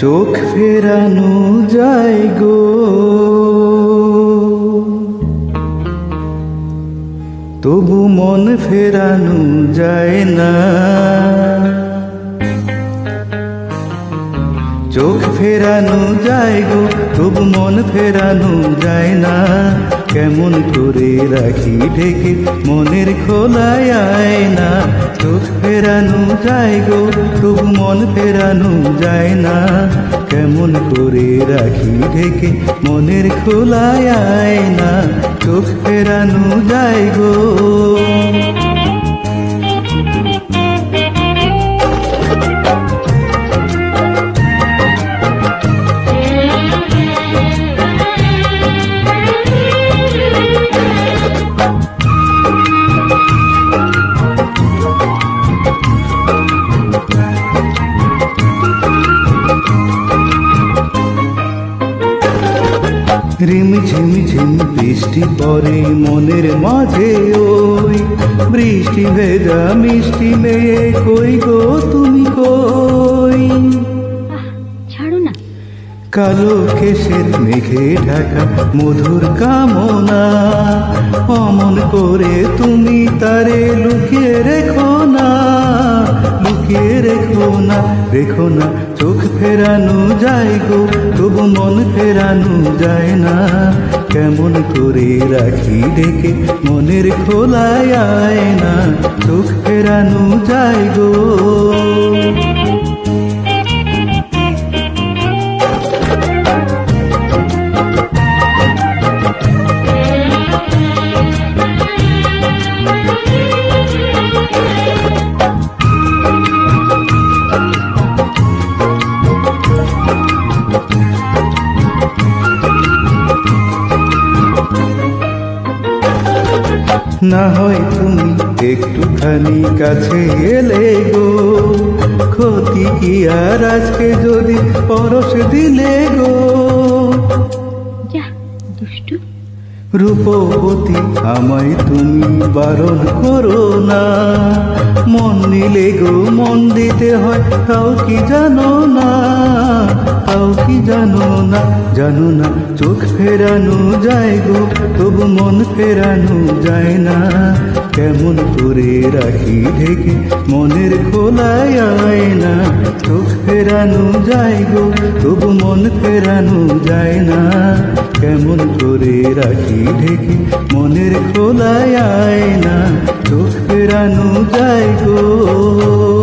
চোখ ফেরানো যায় গো। তবু মন ফেরানো যায় না। ফেরানো যায় গো তবু মন ফেরানো যায় না। কেমন করে রাখি ঢেকে, মনের খোলায় না। চোখ ফেরানো যায় গো তবু মন ফেরানো যায় না। কেমন করে রাখি ঢেকে, মনের খোলায় না। চোখ ফেরানো যায় গো। রিম ঝিম ঝিম বৃষ্টি পরে মনের মাঝে ওই বৃষ্টি ভেজা মিষ্টি মেয়ে কই গো তুমি কই? কালো কেশের মেঘে ঢাকা মধুর কামনা অমন করে তুমি তারে লুকিয়ে রেখো না। লুকিয়ে রেখো না রেখো না, চোখ ফেরানো যায় গো, তবু মন ফেরানো যায় না। কেমন করে রাখি দেখে মনের খোলায় আয় না, চোখ ফেরানো যায় গো। না হয় তুমি একটুখানি কাছে এলে গো। ক্ষতি কি আর আজকে যদি পরশ দিলে গো? রূপবতী, আমায় তুমি বারণ করো না। মন নিলে গো, মন দিতে হয় তাও কি জানো না? তাও কি জানো না? জানো না, চোখ ফেরানো যায় গো, তবু মন ফেরানো যায় না। কেমন করে রাখি ঢেকে, মনের খোলায় আয় না চোখ ফেরানো যায় গো, তবু মন ফেরানো যায় না। কেমন রাখি ঢেকে মনের খোলায় আয় না চোখ ফেরানো যায় গো।